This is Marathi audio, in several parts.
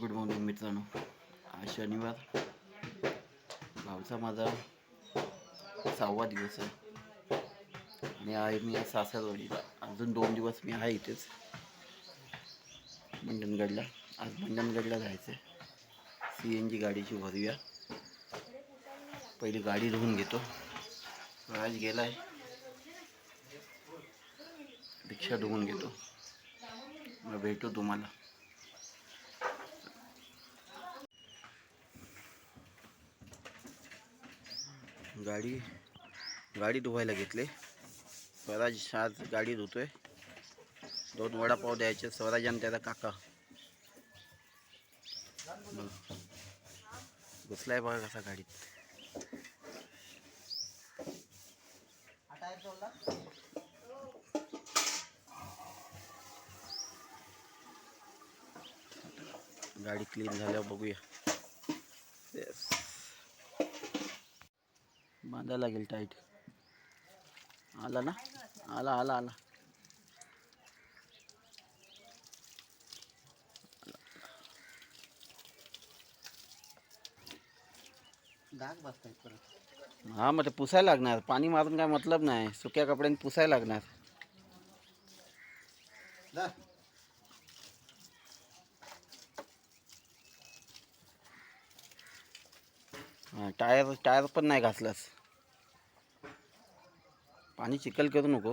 गुड मॉर्निंग मित्रांनो. आज शनिवार. गावचा माझा सहावा दिवस आहे. आणि आहे मी सासरवाडीला अजून दोन दिवस मी आहे इथेच. मंडणगडला. आज मंडणगडला जायचं आहे सी एन जी गाडीची भरूया पहिली गाडी धुवून घेतो. आज गेलाय. रिक्षा धुवून घेतो. मग भेटू तुम्हाला. गाडी गाडी धुवायला घेतले. स्वराज आज गाडी धुतोय. दोन वडापाव द्यायचे. स्वराज आणि त्याचा काका. घुसलाय बघा कसा गाडीत. गाडी क्लीन झाल्यावर बघूया. Yes. बांधायला लागेल टाईट आला ना? आला आला आला. डाग बसतायत परत. हा मग ते पुसायला लागणार. पाणी मारून काय मतलब नाही. सुक्या कपड्याने पुसायला लागणार. जा. हा टायर टायर पण नाही घासलास. पाणी चिखल करू नको.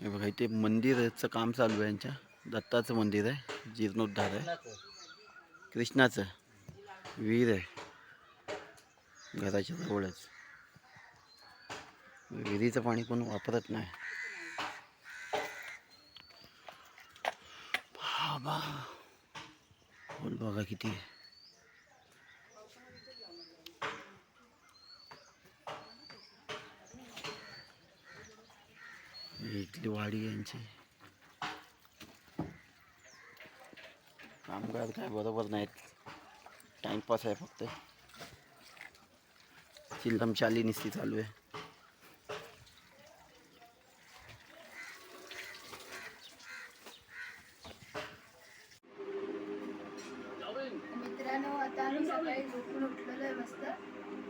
हे बघा इथे मंदिरचं काम चालू आहे यांच्या. दत्ताचं मंदिर आहे जीर्णोद्धार आहे. कृष्णाचं विहीर आहे. घराच्या जवळच. विहिरीचं पाणी कोण वापरत नाही. बाबा. बोल बघा किती आहे. इथली वाडी यांची. कामगार काय बरोबर नाहीत. टाइमपास आहे फक्त. चिल्लम चाली निस्ती चालू आहे. मित्रांनो आता आम्ही सकाळी झोपून उठलेलो आहे मस्त.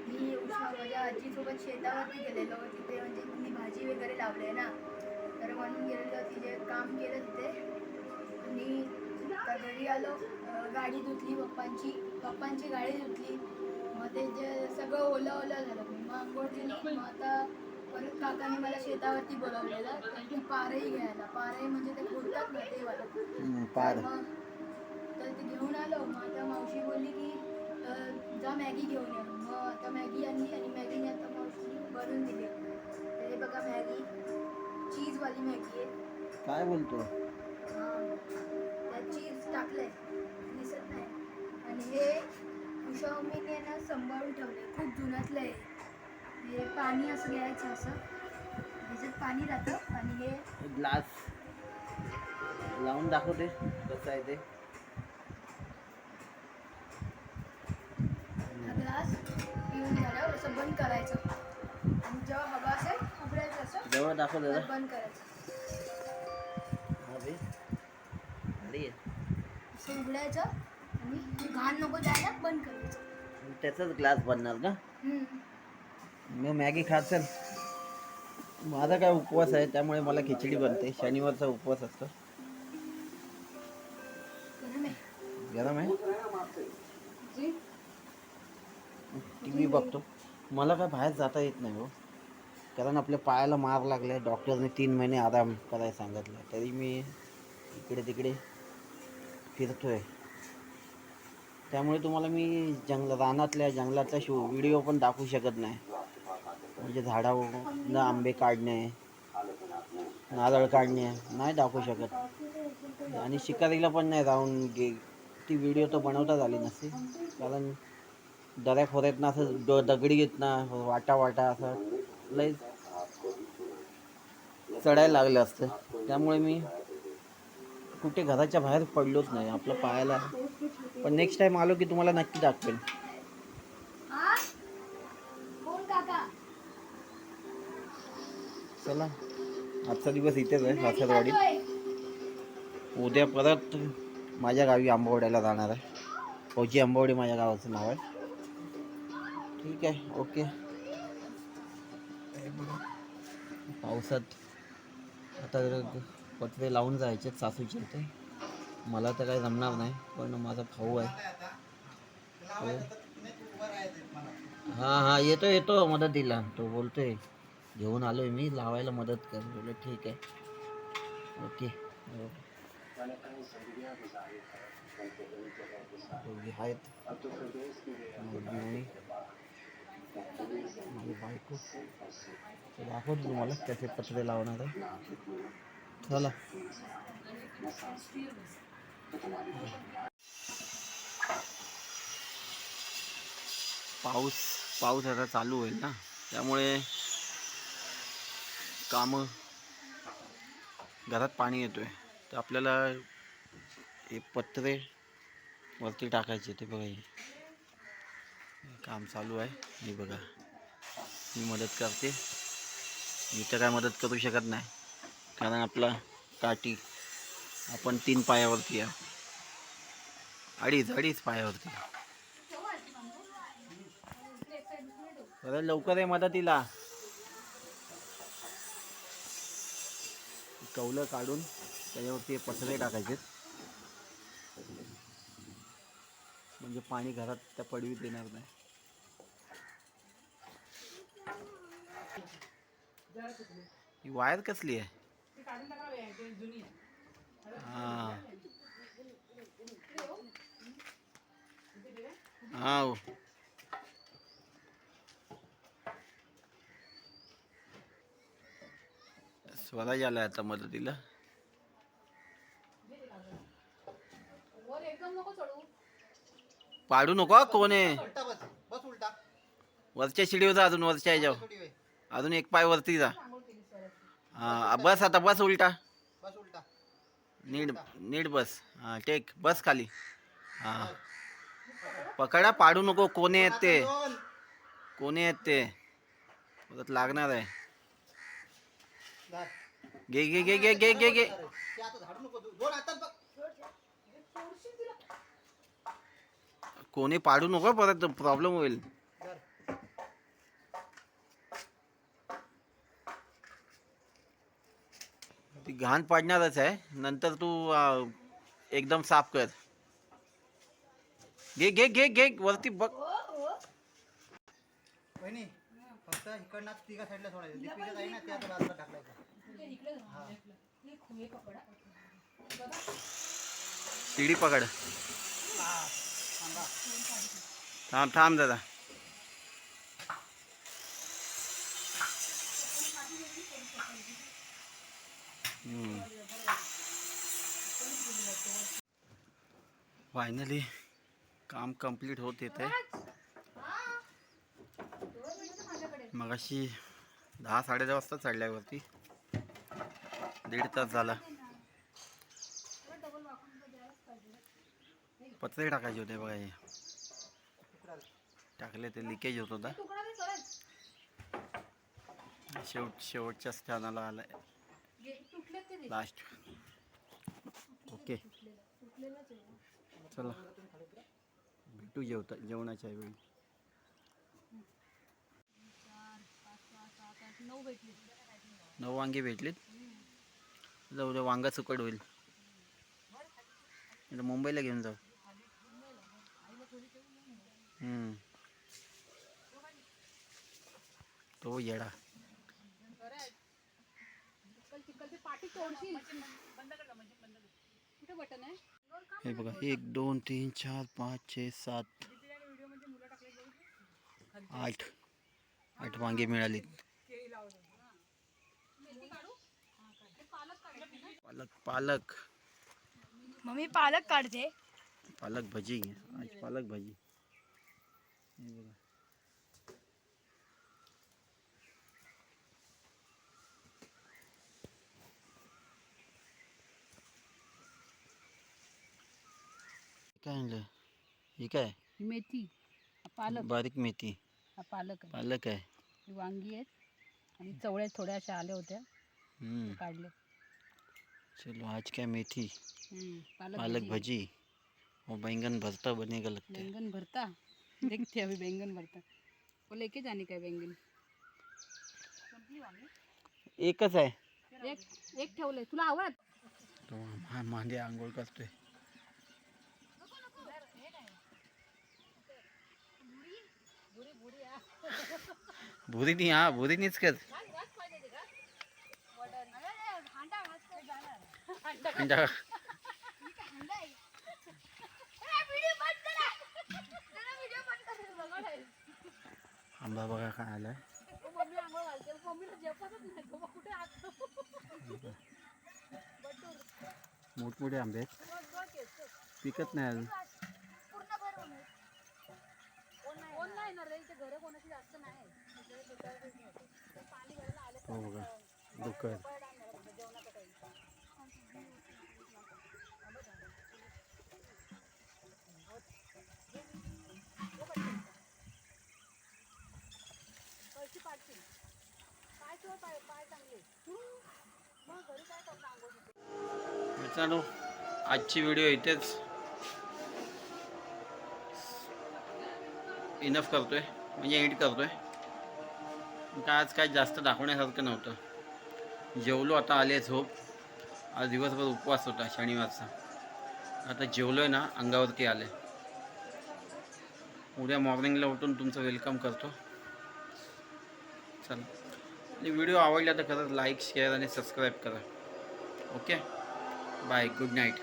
मी उषा माझ्या आजीसोबत शेतावरती गेलेलो. तिथे म्हणजे तिने भाजी वगैरे लावली आहे ना. तर म्हणून गेलेलो तिथे काम केलं तिथे. आणि आता घरी आलो गाडी धुतली पप्पांची पप्पांची गाडी धुतली. मग ते जे सगळं ओलं ओलं झालं मग आंघोळ केली. मग आता परत काकाने मला शेतावरती बोलावलेलं ती पारही घ्यायला. पारही म्हणजे ते बोलतात ना ते वाला. मग तर ते घेऊन आलो. मग आता मावशी बोलली की जा मॅगी घेऊन या. मग आता मॅगी आणली आणि मॅगीने आता मावशीने बनवून दिली. तर बघा मॅगी. चीजवाली मॅगी आहे. काय बोलतो? त्यात चीज टाकलंय. दिसत नाही. आणि हे उषा मम्मीने ना सांभाळून ठेवलंय. खूप जुनातलं आहे. हे पाणी असं घ्यायचं असं. ह्याच्यात पाणी राहतं. आणि हे ग्लास. लावून दाखवते कसं आहे ते. हा ग्लास पिऊन झाल्यावर असं बंद करायचं आणि जेव्हा हवा असेल उघडायचं असं जवळ दाखव दादा. बंद करायचं. बे. भारी आहे. असं उघडायचं आणि घाण नको द्यायला बंद करायचं. त्याचाच ग्लास बनणार हम्म. मी मॅगी खात चल माझा काय उपवास आहे त्यामुळे मला खिचडी बनते. शनिवारचा उपवास असतो. गरम आहे. टी व्ही बघतो. मला काय बाहेर जाता येत नाही हो. कारण आपल्या पायाला मार लागले डॉक्टरने तीन महिने आराम करायला सांगितलं. तरी मी इकडे तिकडे फिरतोय. त्यामुळे तुम्हाला मी जंगल रानातल्या जंगलातल्या शो व्हिडिओ पण दाखवू शकत नाही. म्हणजे झाडावरून आंबे काढणे नारळ काढणे नाही दाखवू शकत. आणि शिकारीला पण नाही राहून गे ती व्हिडिओ तर बनवताच आली नसते. कारण दऱ्या खोऱ्यातनं असं ड दगडी येत ना वाटा वाटा असं लय चढायला लागलं असतं. त्यामुळे मी कुठे घराच्या बाहेर पडलोच नाही आपलं पायाला. पण नेक्स्ट टाइम आलो की तुम्हाला नक्की दाखवेल चला आजचा दिवस इथेच आहे सासरवाडीत. उद्या परत माझ्या गावी आंबवड्याला जाणार आहे. फौजी आंबवडे माझ्या गावाचं नाव आहे. ठीक आहे ओके. पावसात आता पटवे लावून जायचे सासूचे ते मला तर काही जमणार नाही पण माझा भाऊ आहे. तो- हा हा येतो येतो मदतीला. तो बोलतोय घेऊन आलोय मी लावायला मदत कर. बोले ठीक आहे. ओके. आहेत. माझी बायको. दाखवतो तुम्हाला कसे पत्रे लावणार आहे. चला. पाऊस पाऊस आता चालू होईल ना. त्यामुळे कामं घरात पाणी येतोय. तर आपल्याला हे पत्रे वरती टाकायचे ते बघा काम चालू आहे. मी बघा. मी मदत करते. मी तर काय मदत करू शकत नाही. कारण आपला काठी आपण तीन पायावरती आहे. अडीच अडीच पायावरती. बरं लवकर आहे मदतीला. कौलं काढून त्याच्यावरती पसरे टाकायचे म्हणजे पाणी घरात त्या पडवीत येणार नाही. ही वायर कसली आहे? हा. हा हो. स्वराज आला आता मदतीला. पाडू नको कोण आहे? वरच्या शिडीवर अजून वरच्या वेळ अजून एक पाय वरती जा. हा बस आता बस उलटा. बस उलटा. नीट नीट बस. हा टेक बस खाली. हा. पकडा पाडू नको कोणे आहेत ते? कोणे आहेत ते? परत लागणार आहे. घे घे घे घे घे घे. घे कोणी पाडू नको परत प्रॉब्लेम होईल. ती घाण पाडणारच आहे. नंतर तू एकदम साफ कर. घे घे घे घे वरती बघ. वहिनी फक्त इकडनं तिघा साईडला सोडायचं. दीपिका आहे ना त्या आता बाजूला टाकलायचं हा. शिडी पकड. थांबा. थांब थांब दादा. फायनली काम कंप्लीट होत येत आहे मगाशी दहा साडेदहा वाजता चढल्यावरती दीड तास झाला. पत्रे टाकायचे होते बघा हे. टाकले ते लिकेज होत होता. शेवट शेवटच्या स्थानाला आलाय. लास्ट ओके चला. भेटू जेवता जेवणाच्या वेळी. नऊ वांगे भेटलेत. जाऊ द्या वांगा सुकट होईल. मुंबईला घेऊन जाऊ. तो येडा. हे। बघा एक दोन तीन चार पाच छे सात। आठ। आठ वांगे मिळाली पालक पालक। मम्मी पालक काढते पालक भजी आज पालक भाजी। हे बघा काय आणलं? हे काय? मेथी. पालक. बारीक मेथी. हा पालक आहे. पालक आहे. ही वांगी आहेत. आणि चवळ्या थोड्या अशा आल्या होत्या. हम्म, काढले. चलो आज क्या मेथी? हम्म, पालक पालक भाजी. भजी. और बैंगन भरता बनेगा लगता है बैंगन भरता? देखते अभी बैंगन भरता. वो लेके जाने का है बैंगन एकच आहे. एक एक ठेवलंय. तुला आवड तो मा- मांडे आंघोळ करतोय. भुरी नाही हा. भुरी नाहीच कर. आंबा बघा काय आलाय. मोठमोठे आंबे. आहेत पिकत नाही अजून. हो बघा. डुक्कर मित्रांनो आजची व्हिडिओ इथेच इनफ करतोय. म्हणजे एडिट करतोय. काय आज काय जास्त दाखवण्यासारखं नव्हतं. जेवलो आता आले झोप. आज दिवसभर उपवास होता शनिवारचा. आता जेवलोय ना अंगावरती आले उद्या मॉर्निंगला उठून तुमचं वेलकम करतो. चला. आणि व्हिडिओ आवडला तर खरंच लाईक शेअर आणि सबस्क्राईब करा. ओके? बाय. Good night.